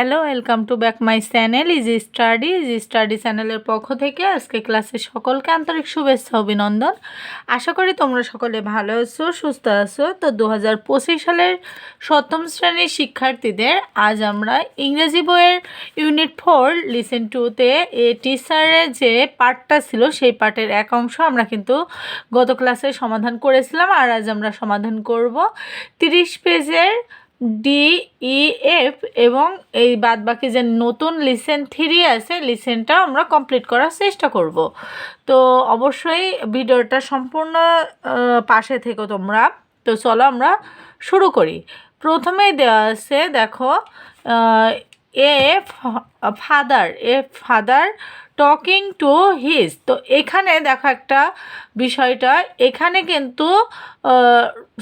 Hello welcome to back my channel easy study easy study চ্যানেলের পক্ষ থেকে আজকে ক্লাসে সকলকে আন্তরিক শুভেচ্ছা, অভিনন্দন। আশা করি তোমরা সকলে ভালো আছো, সুস্থ আছো। তো দু হাজার পঁচিশ সালের সপ্তম শ্রেণির শিক্ষার্থীদের আজ আমরা ইংরেজি বইয়ের ইউনিট ফোর লিসেন টুতে এ টিচারের যে পার্টটা ছিল, সেই পার্টের এক অংশ আমরা কিন্তু গত ক্লাসে সমাধান করেছিলাম। আর আজ আমরা সমাধান করব তিরিশ পেজের ডি ই এফ এবং এই বাদবাকি যে নতুন লিসেন থ্রি আছে লিসেনটা আমরা কমপ্লিট করার চেষ্টা করব। তো অবশ্যই ভিডিওটা সম্পূর্ণ পাশে থেকো তোমরা। তো চলো আমরা শুরু করি। প্রথমেই দেওয়া আছে, দেখো a father a father talking to his তো এখানে দেখো একটা বিষয়টা। এখানে কিন্তু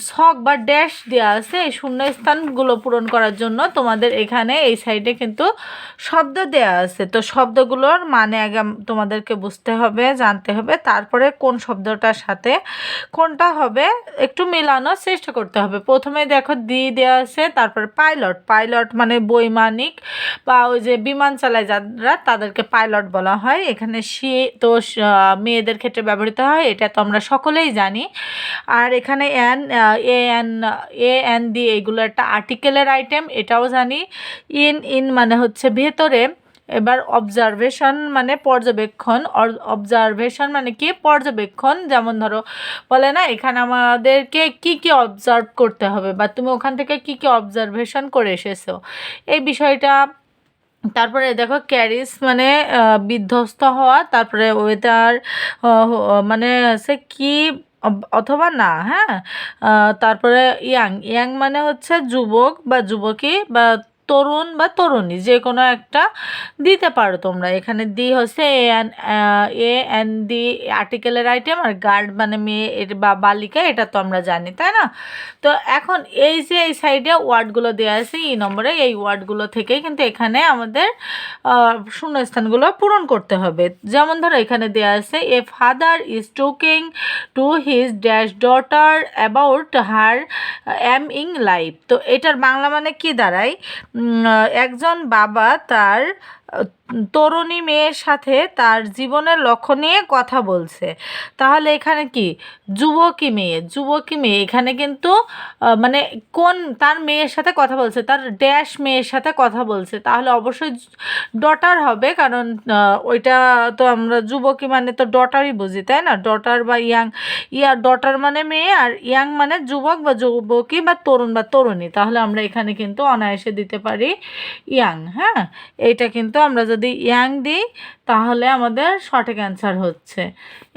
ছক বা ড্যাশ দেওয়া আছে এই শূন্যস্থানগুলো পূরণ করার জন্য। তোমাদের এখানে এই সাইডে কিন্তু শব্দ দেওয়া আছে। তো শব্দগুলোর মানে আগে তোমাদেরকে বুঝতে হবে, জানতে হবে। তারপরে কোন শব্দটার সাথে কোনটা হবে, একটু মেলানোর চেষ্টা করতে হবে। প্রথমে দেখো দি দেওয়া আছে, তারপরে পাইলট পাইলট মানে বৈমানিক বা ওই যে বিমান চালায় যারা, তাদেরকে পাইলট বলা হয়। এখানে সে তো মেয়েদের ক্ষেত্রে ব্যবহৃত হয়। এটা তো আমরা সকলেই জানি। আর এখানে an a an a, an দিয়ে এগুলো একটা আর্টিকেলের আইটেম, এটাও জানি। ইন ইন মানে হচ্ছে ভেতরে। এবার অবজারভেশন মানে পর্যবেক্ষণ। অবজারভেশন মানে কি? পর্যবেক্ষণ। যেমন ধরো, বলে না, এখানে আমাদেরকে কি কি অবজার্ভ করতে হবে? বা তুমি ওখান থেকে কি কি অবজারভেশন করে এসেছ? এই বিষয়টা তারপরে দেখো ক্যারিস মানে বিধ্বস্ত হওয়া, তারপরে ওয়েদার মানে সে কি অথবা না হ্যাঁ? তারপরে ইয়াং ইয়াং মানে হচ্ছে যুবক বা যুবকী বা তরুণ বা তরুণী, যে কোনো একটা দিতে পারো তোমরা। এখানে দি হচ্ছে A N A N the আর্টিকেলের item আর গার্ড মানে মেয়ে, এর বা বালিকা, এটা তো আমরা জানি, তাই না? তো এখন এই যে এই সাইডে ওয়ার্ডগুলো দেওয়া আছে এই নম্বরে, এই ওয়ার্ডগুলো থেকে কিন্তু এখানে আমাদের শূন্যস্থানগুলো পূরণ করতে হবে। যেমন ধরো এখানে দেওয়া আছে a father is talking to his dash daughter about her aim in life তো এটার বাংলা মানে কি দাঁড়ায়? একজন বাবা তার তরুণী মেয়ের সাথে তার জীবনের লক্ষ্য নিয়ে কথা বলছে। তাহলে এখানে কি? যুবকী মেয়ে। যুবকী মেয়ে। এখানে কিন্তু মানে কোন তার মেয়ের সাথে কথা বলছে? তার ড্যাশ মেয়ের সাথে কথা বলছে। তাহলে অবশ্যই ডটার হবে। কারণ ওইটা তো আমরা যুবকী মানে তো ডটারই বুঝি, তাই না? ডটার বা ইয়াং ইয়ার ডটার মানে মেয়ে আর ইয়াং মানে যুবক বা যুবকী বা তরুণ বা তরুণী। তাহলে আমরা এখানে কিন্তু অনায়াসে দিতে পারি ইয়াং হ্যাঁ? এইটা কিন্তু আমরা যদি ইয়াং দিই, তাহলে আমাদের সঠিক অ্যান্সার হচ্ছে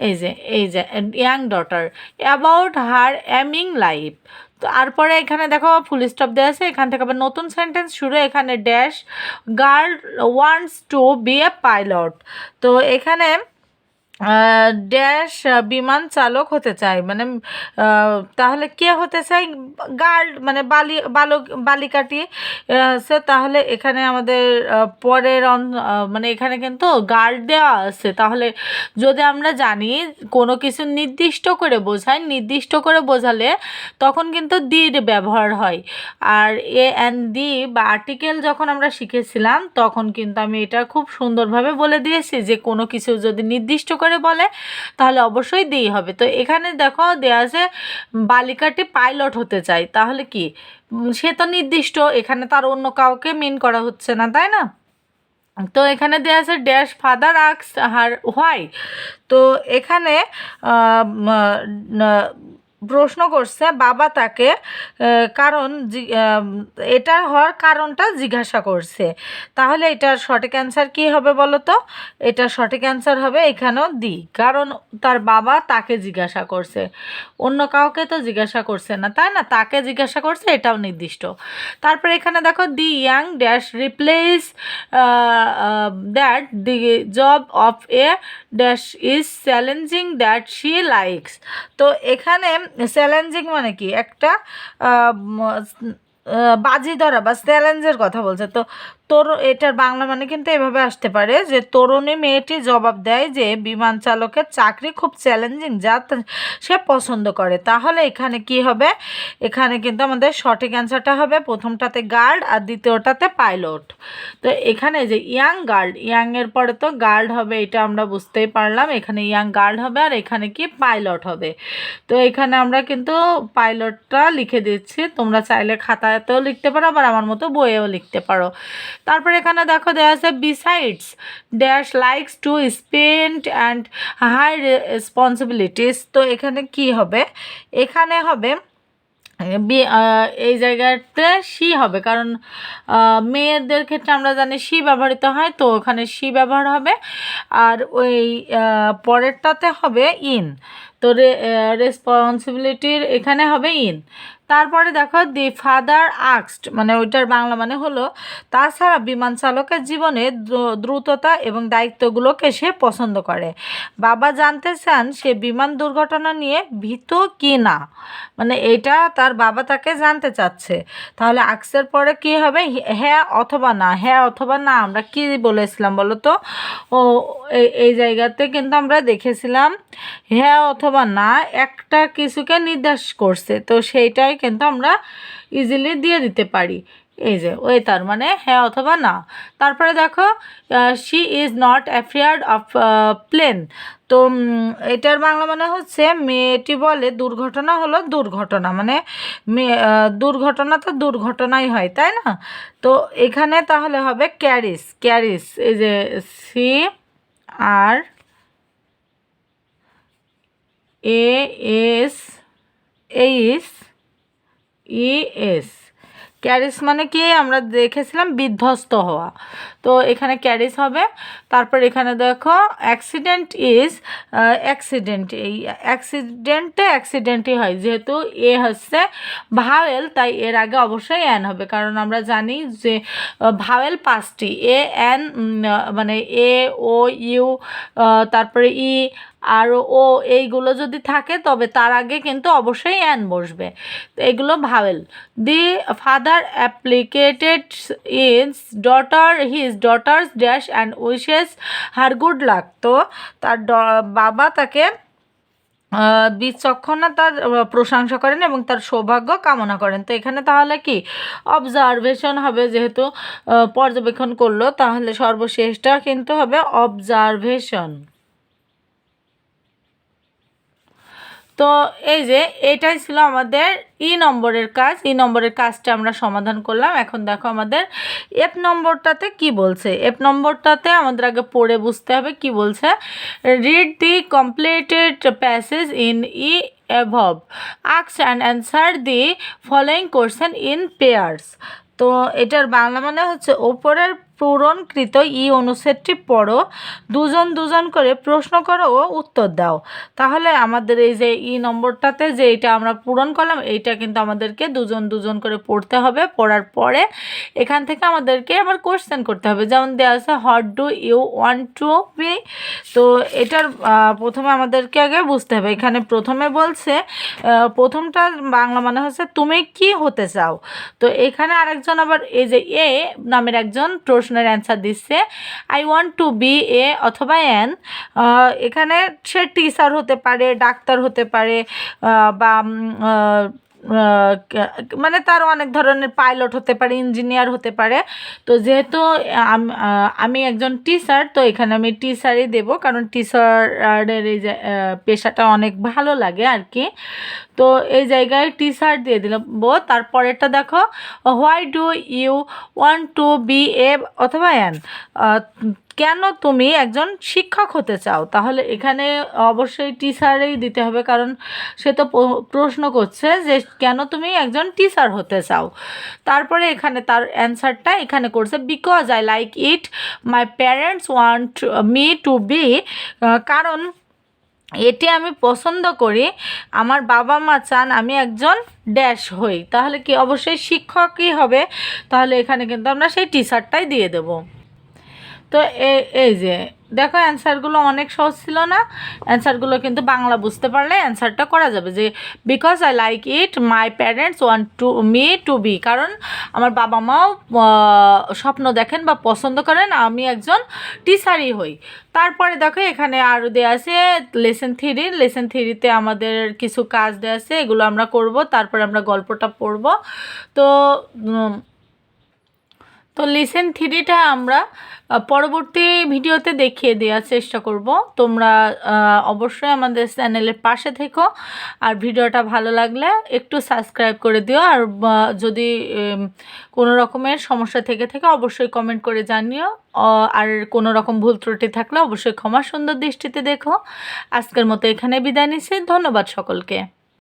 এই যে এই যে, young daughter about her aim in life তো তারপরে এখানে দেখো ফুল স্টপ দেওয়া আছে, এখান থেকে আবার নতুন সেন্টেন্স শুরু, এখানে dash girl wants to be a pilot তো এখানে ড্যাশ বিমান চালক হতে চায় মানে তাহলে কে হতে চায় গার্ড মানে বালি, বালক, বালিকাটি। সে তাহলে এখানে আমাদের পরের মানে এখানে কিন্তু গার্ড দেওয়া আছে। তাহলে যদি আমরা জানি, কোনো কিছু নির্দিষ্ট করে বোঝায়, নির্দিষ্ট করে বোঝালে তখন কিন্তু দির ব্যবহার হয়। আর এ অ্যান দি বা আর্টিকেল যখন আমরা শিখেছিলাম, তখন কিন্তু আমি এটা খুব সুন্দরভাবে বলে দিয়েছি যে কোনো কিছু যদি নির্দিষ্ট করে বলে, তাহলে অবশ্যই দিই হবে। তো এখানে দেখো দেওয়া আছে, বালিকাটি পাইলট হতে চাই। তাহলে কি? সে তো নির্দিষ্ট, এখানে তার অন্য কাউকে মিন করা হচ্ছে না, তাই না? তো এখানে দেওয়া আছে dash father asks her why তো এখানে প্রশ্ন করছে বাবা তাকে কারণ এটা হওয়ার কারণটা জিজ্ঞাসা করছে। তাহলে এটার সঠিক অ্যান্সার কি হবে বলো তো? এটা সঠিক অ্যান্সার হবে এখানেও দি, কারণ তার বাবা তাকে জিজ্ঞাসা করছে। অন্য কাউকে তো জিজ্ঞাসা করছে না, তাই না? তাকে জিজ্ঞাসা করছে, এটাও নির্দিষ্ট। তারপরে এখানে দেখো, the young dash replies that the job of a dash is challenging that she likes. তো এখানে চ্যালেঞ্জিং মানে কি? একটা বাজি ধরা বা চ্যালেঞ্জের কথা বলছে। তো তোর, এটার বাংলা মানে কিন্তু এভাবে আসতে পারে যে তরুণী মেয়েটি জবাব দেয় যে বিমান চালকের চাকরি খুব চ্যালেঞ্জিং যা সে পছন্দ করে। তাহলে এখানে কি হবে? এখানে কিন্তু আমাদের সঠিক অ্যান্সারটা হবে প্রথমটাতে গার্ড আর দ্বিতীয়টাতে পাইলট তো এখানে যে ইয়াং গার্ড ইয়াংয়ের পরে তো গার্ড হবে, এটা আমরা বুঝতেই পারলাম। এখানে ইয়াং গার্ড হবে আর এখানে কি পাইলট হবে। তো এখানে আমরা কিন্তু পাইলটটা লিখে দিচ্ছি। তোমরা চাইলে খাতাতেও লিখতে পারো, আবার আমার মতো বইয়েও লিখতে পারো। তারপরে এখানে দেখো দেওয়া আছে besides dash likes to spend and high responsibilities তো এখানে কি হবে? এখানে হবে এই জায়গাতে সি হবে। কারণ মেয়েদের ক্ষেত্রে আমরা জানি সি ব্যবহৃত হয়, তো ওখানে সি ব্যবহার হবে। আর ওই পরেরটাতে হবে ইন তো রেসপন্সিবিলিটির এখানে হবে ইন তারপরে দেখো দি ফাদার আক্সড মানে ওইটার বাংলা মানে হলো, তাছাড়া বিমান চালকের জীবনে দ্রুততা এবং দায়িত্বগুলোকে সে পছন্দ করে। বাবা জানতে চান সে বিমান দুর্ঘটনা নিয়ে ভীত কি না? মানে এটা তার বাবা তাকে জানতে চাচ্ছে। তাহলে আক্সের পরে কি হবে? হ্যাঁ অথবা না। হ্যাঁ অথবা না, আমরা কি বলেছিলাম বলো তো? ও এই এই জায়গাতে কিন্তু আমরা দেখেছিলাম হ্যাঁ অথবা না, একটা কিছুকে নির্দেশ করছে। তো সেইটাই কিন্তু আমরা ইজিলি দিয়ে দিতে পারি। এই যে, ওই তার মানে হ্যাঁ অথবা না। তারপরে দেখো she is not afraid of plane তো এটার বাংলা মানে হচ্ছে মেয়েটি বলে দুর্ঘটনা হলো দুর্ঘটনা। মানে দুর্ঘটনা তো দুর্ঘটনাই হয়, তাই না? তো এখানে তাহলে হবে ক্যারিস ক্যারিস এই যে, C R A S H E S carries মানে কি? আমরা দেখেছিলাম বিধ্বস্ত হওয়া। তো এখানে ক্যারিস হবে। তারপর এখানে দেখো অ্যাক্সিডেন্ট ইজ অ্যাক্সিডেন্ট এই অ্যাক্সিডেন্টে অ্যাক্সিডেন্টই হয়। যেহেতু এ হচ্ছে ভাওয়েল তাই এর আগে অবশ্যই অ্যান হবে। কারণ আমরা জানি যে ভাওয়েল পাঁচটি এ অ্যান মানে এ ও ইউ তারপরে ই আর ও এইগুলো যদি থাকে তবে তার আগে কিন্তু অবশ্যই অ্যান বসবে। এগুলো vowel. The father appreciated is daughter his daughter's dash and wishes her good luck. তো তার বাবা তাকে আহ, বিচক্ষণতার আহ, প্রশংসা করেন এবং তার সৌভাগ্য কামনা করেন। তো এখানে তাহলে কি? অবজারভেশন হবে যেহেতু পর্যবেক্ষণ করল তাহলে সর্বশেষটা কিন্তু হবে অবজারভেশন তো এই যে এটাই ছিল আমাদের ই নম্বরের কাজ। ই নম্বরের কাজটা আমরা সমাধান করলাম। এখন দেখো আমাদের এফ নম্বরটাতে কি বলছে? এফ নম্বরটাতে আমাদের আগে পড়ে বুঝতে হবে কি বলছে? Read the completed passage in the above asks and answer the following question in pairs তো এটার বাংলা মানে হচ্ছে ওপরের পূরণকৃত ই অনুচ্ছেদটি পড়ো। দুজন দুজন করে প্রশ্ন করো ও উত্তর দাও। তাহলে আমাদের এই যে ই নম্বরটাতে যে এটা আমরা পূরণ করলাম, এইটা কিন্তু আমাদেরকে দুজন দুজন করে পড়তে হবে। পড়ার পরে এখান থেকে আমাদেরকে আবার কোশ্চেন করতে হবে। যেমন দেওয়া আছে what do you want to be তো এটার প্রথমে আমাদেরকে আগে বুঝতে হবে। এখানে প্রথমে বলছে প্রথমটা বাংলা মানে হচ্ছে, তুমি কি হতে চাও? তো এখানে আরেকজন আবার, এই যে এ নামের একজন প্রশ্নের অ্যান্সার দিচ্ছে। I want to be a অথবা অ্যান এখানে সে টিচার হতে পারে, ডাক্তার হতে পারে বা মানে তার অনেক ধরনের পাইলট হতে পারে, ইঞ্জিনিয়ার হতে পারে। তো যেহেতু আমি একজন টিচার, তো এখানে আমি টিচারই দেব, কারণ টিচারের এই পেশাটা অনেক ভালো লাগে আর কি তো এই জায়গায় টি শার্ট দিয়ে দিলাম। তারপরেরটা দেখো, why do you want to be a অথবা অ্যান? কেন তুমি একজন শিক্ষক হতে চাও? তাহলে এখানে অবশ্যই টিচারেই দিতে হবে, কারণ সে তো প্রশ্ন করছে যে কেন তুমি একজন টিচার হতে চাও? তারপরে এখানে তার অ্যান্সারটা এখানে করছে because I like it my parents want me to be কারণ এটি আমি পছন্দ করি, আমার বাবা মা চান আমি একজন ড্যাশ হই। তাহলে কি অবশ্যই শিক্ষকই হবে? তাহলে এখানে কিন্তু আমরা সেই টি শার্টটাই দিয়ে দেব। তো এই যে, দেখো অ্যান্সারগুলো অনেক সহজ ছিল না। অ্যান্সারগুলো কিন্তু বাংলা বুঝতে পারলে অ্যান্সারটা করা যাবে যে because I like it my parents want to me to be কারণ আমার বাবা মাও স্বপ্ন দেখেন বা পছন্দ করেন, আমি একজন টিচারই হই। তারপরে দেখো এখানে আরও দেওয়া আছে লেসন থ্রি লেসন থ্রিতে আমাদের কিছু কাজ দেওয়া আছে, এগুলো আমরা করব, তারপরে আমরা গল্পটা পড়ব। তো তো লিসেন থ্রিটা আমরা পরবর্তী ভিডিওতে দেখিয়ে দেওয়ার চেষ্টা করব। তোমরা অবশ্যই আমাদের চ্যানেলের পাশে থেকো। আর ভিডিওটা ভালো লাগলে একটু সাবস্ক্রাইব করে দিও। আর যদি কোনো রকমের সমস্যা থেকে থাকে, অবশ্যই কমেন্ট করে জানিও। আর কোনো রকম ভুল ত্রুটি থাকলে অবশ্যই ক্ষমা সুন্দর দৃষ্টিতে দেখো। আজকের মতো এখানে বিদায় নিচ্ছি। ধন্যবাদ সকলকে।